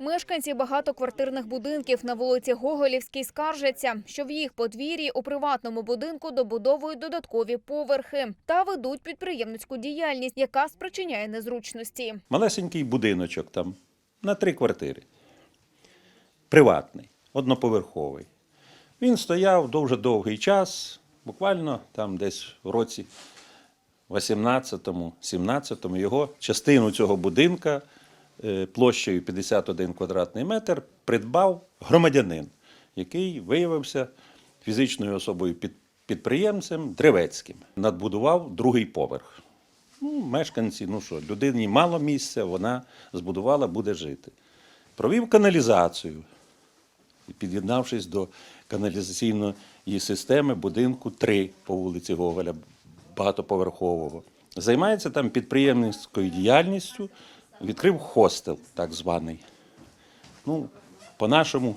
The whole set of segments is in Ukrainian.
Мешканці багатоквартирних будинків на вулиці Гоголівській скаржаться, що в їх подвір'ї у приватному будинку добудовують додаткові поверхи та ведуть підприємницьку діяльність, яка спричиняє незручності. Малесенький будиночок там на три квартири. Приватний, одноповерховий. Він стояв дуже довгий час, буквально там десь в році 18-му, 17-му його частину цього будинка площею 51 квадратний метр придбав громадянин, який виявився фізичною особою підприємцем Древецьким. Надбудував другий поверх. Ну, мешканці, ну що, людині мало місця, вона збудувала, буде жити. Провів каналізацію, під'єднавшись до каналізаційної системи будинку 3 по вулиці Гоголя, багатоповерхового. Займається там підприємницькою діяльністю, відкрив хостел, так званий. Ну, по-нашому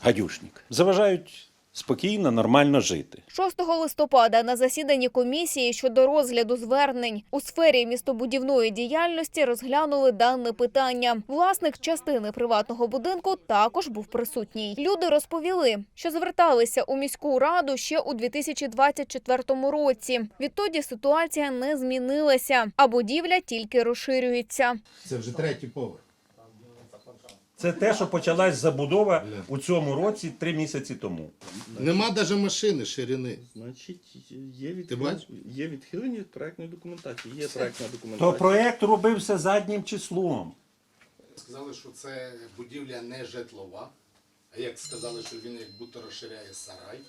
гадюшник. Заважають спокійно, нормально жити. 6 листопада на засіданні комісії щодо розгляду звернень у сфері містобудівної діяльності розглянули дане питання. Власник частини приватного будинку також був присутній. Люди розповіли, що зверталися у міську раду ще у 2024 році. Відтоді ситуація не змінилася, а будівля тільки розширюється. Це вже третій поверх. Це те, що почалась забудова у цьому році, три місяці тому. Нема навіть машини ширини. Значить, є відхилення, бачиш? є відхилення від проектної документації. Є проектна То проєкт робився заднім числом. Сказали, що це будівля не житлова. А як сказали, що він як будто розширяє сарай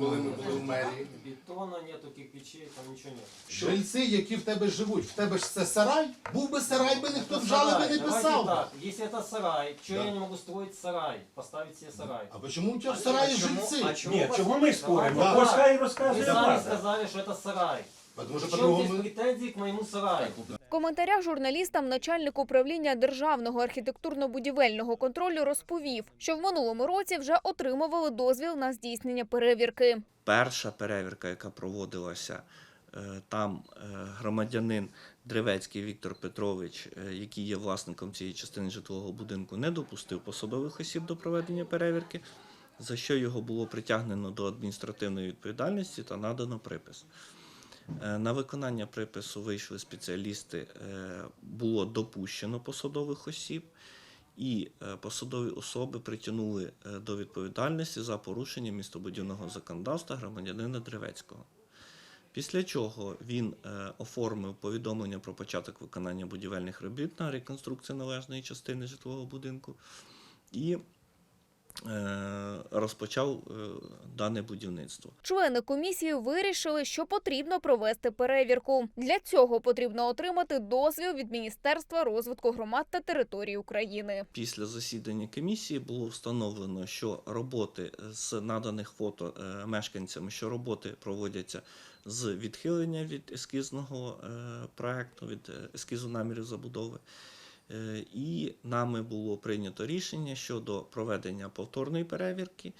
Коли ми були в мерії. Бетона нету, кирпичей, там ничего нет. Жильці, які в тебе живуть, в тебе ж це сарай? Був би сарай, би ніхто в жалоби не Давайте писав. би. так, если это сарай, что Да. я не могу строить сарай, поставить себе сарай? А почему у тебе в сараї жильці? а чему Ні, вас- чому ми споримо? Давайте Ось так. хай Вы розказує сами влада. сказали, что это сарай. В по-другому. здесь претензии к моему сараю? В коментарях журналістам начальник управління державного архітектурно-будівельного контролю розповів, що в минулому році вже отримували дозвіл на здійснення перевірки. Перша перевірка, яка проводилася, е, там е, громадянин Древецький Віктор Петрович, е, який є власником цієї частини житлового будинку, не допустив посадових осіб до проведення перевірки, за що його було притягнено до адміністративної відповідальності та надано припис. Е, На виконання припису вийшли спеціалісти, е, було допущено посадових осіб, і е, посадові особи притягнули до відповідальності за порушення містобудівного законодавства громадянина Древецького. Після чого він оформив повідомлення про початок виконання будівельних робіт на реконструкцію належної частини житлового будинку і розпочав е, дане будівництво. Члени комісії вирішили, що потрібно провести перевірку. Для цього потрібно отримати дозвіл від Міністерства розвитку громад та територій України. Після засідання комісії було встановлено, що роботи з наданих фото е, мешканцями, що роботи проводяться з відхилення від ескізного е, проекту, від е, ескізу намірів забудови. Е, І нами було прийнято рішення щодо проведення повторної перевірки.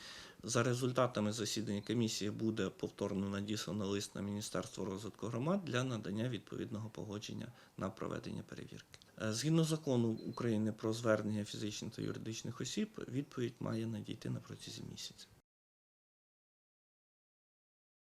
За результатами засідання комісії буде повторно надіслано лист на Міністерство розвитку громад для надання відповідного погодження на проведення перевірки. Е, Згідно закону України про звернення фізичних та юридичних осіб, відповідь має надійти на протязі місяця.